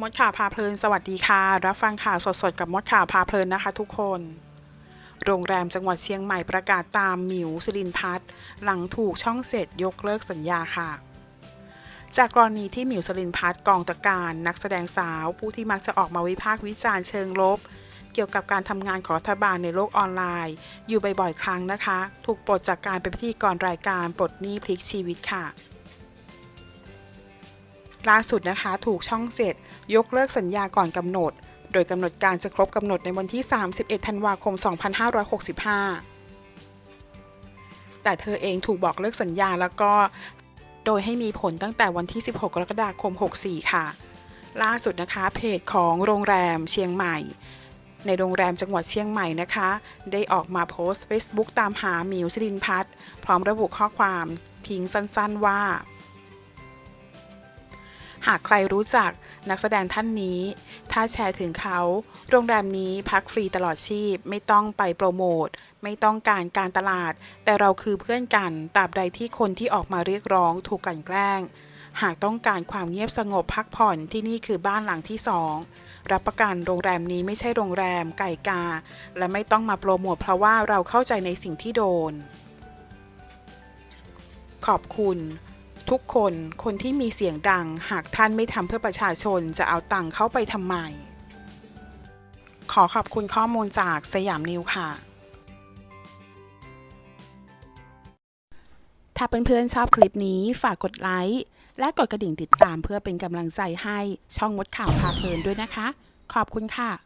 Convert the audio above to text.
มดข่าวพาเพลิน สวัสดีค่ะ รับฟังข่าวสดๆ กับมดข่าวพาเพลินนะคะทุกคน โรงแรมจังหวัดเชียงใหม่ประกาศตามหมิวสิรินพัฒน์หลังถูกช่องเสร็จยกเลิกสัญญาค่ะ จากกรณีที่หมิวสลินพัฒน์กองตะการ นักแสดงสาว ผู้ที่มักจะออกมาวิพากษ์วิจารณ์เชิงลบ เกี่ยวกับการทำงานของรัฐบาลในโลกออนไลน์ อยู่บ่อยๆครั้งนะคะ ถูกปลดจากการเป็นพิธีกรรายการปลดหนี้พลิกชีวิตค่ะ ล่าสุดนะคะถูกช่องเจ็ดยกเลิกสัญญาก่อนกำหนด โดยกำหนดการจะครบกำหนดในวันที่ 31 ธันวาคม 2565 แต่เธอเองถูกบอกเลิกสัญญาแล้วก็ โดยให้มีผลตั้งแต่วันที่ 16 กรกฎาคม 64 ค่ะ ล่าสุดนะคะเพจของโรงแรมเชียงใหม่ในโรงแรมจังหวัดเชียงใหม่นะคะ ได้ออกมาโพสต์ Facebook ตามหาหมิวสิรินพัฒน์พร้อมระบุข้อความทิ้งสั้นๆว่า หากใครรู้จักนักแสดงท่านนี้ ถ้าแชร์ถึงเขา โรงแรมนี้พักฟรีตลอดชีพ ไม่ต้องไปโปรโมท ไม่ต้องการการตลาด แต่เราคือเพื่อนกันตราบใดที่คนที่ออกมาเรียกร้องถูกกลั่นแกล้ง หากต้องการความเงียบสงบพักผ่อนที่นี่คือบ้านหลังที่สองรับประกันโรงแรมนี้ไม่ใช่โรงแรมไก่กา และไม่ต้องมาโปรโมทเพราะว่าเราเข้าใจในสิ่งที่โดน ขอบคุณ ทุกคนคนที่มีเสียงดัง หากท่านไม่ทำเพื่อประชาชนจะเอาตังค์เข้าไปทำไม ขอขอบคุณข้อมูลจากสยามนิวค่ะ ถ้าเพื่อนๆชอบคลิปนี้ฝากกดไลค์และกดกระดิ่งติดตามเพื่อเป็นกำลังใจให้ช่องมดข่าวพาเพลินด้วยนะคะ ขอบคุณค่ะ